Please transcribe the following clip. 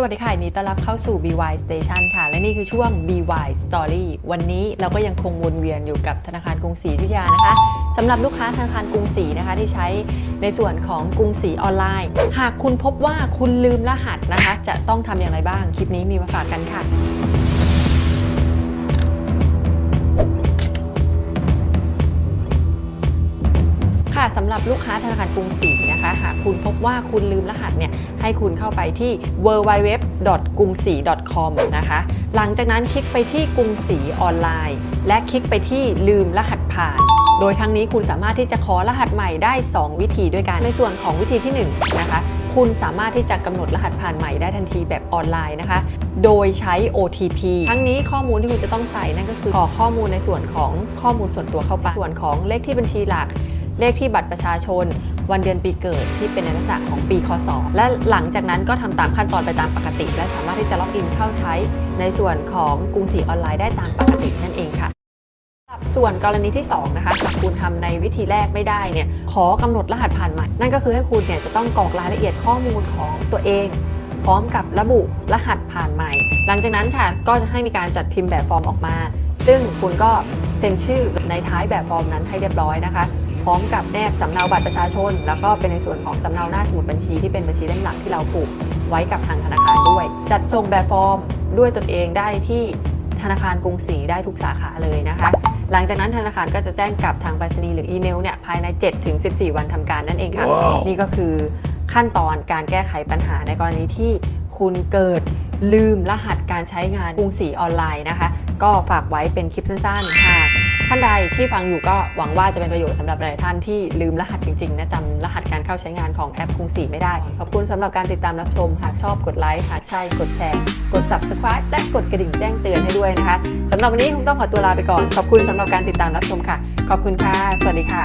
สวัสดีค่ะนดีต้อนรับเข้าสู่ BY Station ค่ะ และนี่คือช่วง BY Story วันนี้เราก็ยังคงวนเวียนอยู่กับธนาคารกรุงศรีอยุธยานะคะสำหรับลูกค้าธนาคารกรุงศรีนะคะที่ใช้ในส่วนของกรุงศรีออนไลน์ หากคุณพบว่าคุณลืมรหัสนะคะ จะต้องทำอย่างไรบ้าง คลิปนี้มีมาฝากกันค่ะ ค่ะสำหรับลูกค้าธนาคารกรุงศรีนะคะหากคุณพบว่าคุณลืมรหัสเนี่ยให้คุณเข้าไปที่ w w w g r u n g s i com นะคะ หลังจากนั้นคลิกไปที่กรุงศรีออนไลน์ และคลิกไปที่ลืมรหัสผ่าน โดยครั้งนี้คุณสามารถที่จะขอรหัสใหม่ได้ 2 วิธีด้วยกัน ในส่วนของวิธีที่ 1 นะคะคุณสามารถที่จะกำหนดรหัสผ่านใหม่ได้ทันทีแบบออนไลน์นะคะ โดยใช้ OTP ทั้งนี้ข้อมูลที่คุณจะต้องใส่นั่นก็คือขอข้อมูลในส่วนของข้อมูลส่วนตัวเข้าไป ส่วนของเลขที่บัญชีหลัก เลขที่บัตรประชาชน วันเดือนปีเกิดที่เป็นในลักษณะของปีคศ และหลังจากนั้นก็ทำตามขั้นตอนไปตามปกติ และสามารถที่จะล็อกอินเข้าใช้ในส่วนของกรุงศรีออนไลน์ได้ตามปกตินั่นเองค่ะส่วนกรณีที่ 2 นะคะหากคุณทำในวิธีแรกไม่ได้เนี่ยขอกำหนดรหัสผ่านใหม่ นั่นก็คือให้คุณเนี่ยจะต้องกรอกรายละเอียดข้อมูลของตัวเอง พร้อมกับระบุรหัสผ่านใหม่ หลังจากนั้นค่ะก็จะให้มีการจัดพิมพ์แบบฟอร์มออกมา ซึ่งคุณก็เซ็นชื่อในท้ายแบบฟอร์มนั้นให้เรียบร้อยนะคะ พร้อมกับแนบสำเนาบัตรประชาชน แล้วก็เป็นในส่วนของสำเนาหน้าสมุดบัญชีที่เป็นบัญชีเล่มหลักที่เราผูกไว้กับทางธนาคารด้วย จัดส่งแบบฟอร์มด้วยตนเองได้ที่ธนาคารกรุงศรีได้ทุกสาขาเลยนะคะ หลังจากนั้นธนาคารก็จะแจ้งกลับทางไปรษณีย์หรืออีเมลเนี่ยภายใน 7-14 วันทำการนั่นเองค่ะนี่ก็คือขั้นตอนการแก้ไขปัญหาในกรณีที่คุณเกิดลืมรหัสการใช้งานกรุงศรีออนไลน์นะคะ ก็ฝากไว้เป็นคลิปสั้นๆหาก ท่านใดที่ฟังอยู่ก็หวังว่าจะเป็นประโยชน์สำหรับหลายท่านที่ลืมรหัสจริงๆนะจำรหัสการเข้าใช้งานของแอปกรุงศรีไม่ได้ ขอบคุณสำหรับการติดตามรับชม หากชอบกดไลค์หากใช่กดแชร์ กด subscribe และกดกระดิ่งแจ้งเตือนให้ด้วยนะคะสำหรับวันนี้คงต้องขอตัวลาไปก่อน ขอบคุณสำหรับการติดตามรับชมค่ะ ขอบคุณค่ะ สวัสดีค่ะ